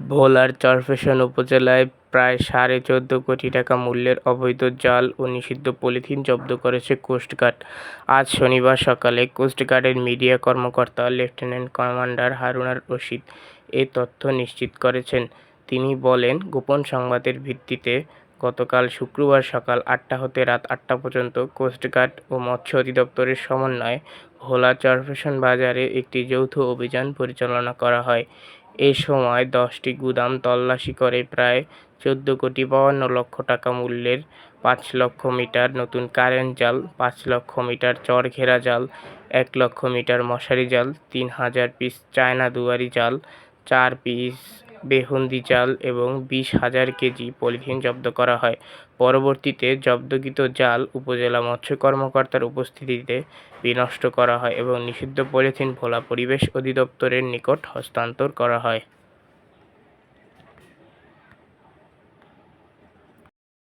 ভোলার চরফ্যাশন উপজেলায় প্রায় সাড়ে চোদ্দ কোটি টাকা মূল্যের অবৈধ জাল ও নিষিদ্ধ পলিথিন জব্দ করেছে কোস্টগার্ড আজ শনিবার সকালে কোস্টগার্ডের মিডিয়া কর্মকর্তা লেফটেন্যান্ট কমান্ডার হারুনার রশিদ এ তথ্য নিশ্চিত করেছেন। তিনি বলেন, গোপন সংবাদের ভিত্তিতে গতকাল শুক্রবার সকাল আটটা হতে রাত আটটা পর্যন্ত কোস্টগার্ড ও মৎস্য অধিদপ্তরের সমন্বয়ে ভোলা চরফেশন বাজারে একটি যৌথ অভিযান পরিচালনা করা হয়। এ সময় দশটি গুদাম তল্লাশি করে প্রায় চোদ্দ কোটি বাহান্ন লক্ষ টাকা মূল্যের পাঁচ লক্ষ মিটার নতুন কারেন্ট জাল, পাঁচ লক্ষ মিটার চর ঘেরা জাল, এক লক্ষ মিটার মশারি জাল, তিন হাজার পিস চায়না দুয়ারি জাল, চার পিস বেহুন্দি জাল এবং বিশ হাজার কেজি পলিথিন জব্দ করা হয়। পরবর্তীতে জব্দকৃত জাল উপজেলা মৎস্য কর্মকর্তার উপস্থিতিতে বিনষ্ট করা হয় এবং নিষিদ্ধ পলিথিন ভোলা পরিবেশ অধিদপ্তরের নিকট হস্তান্তর করা হয়।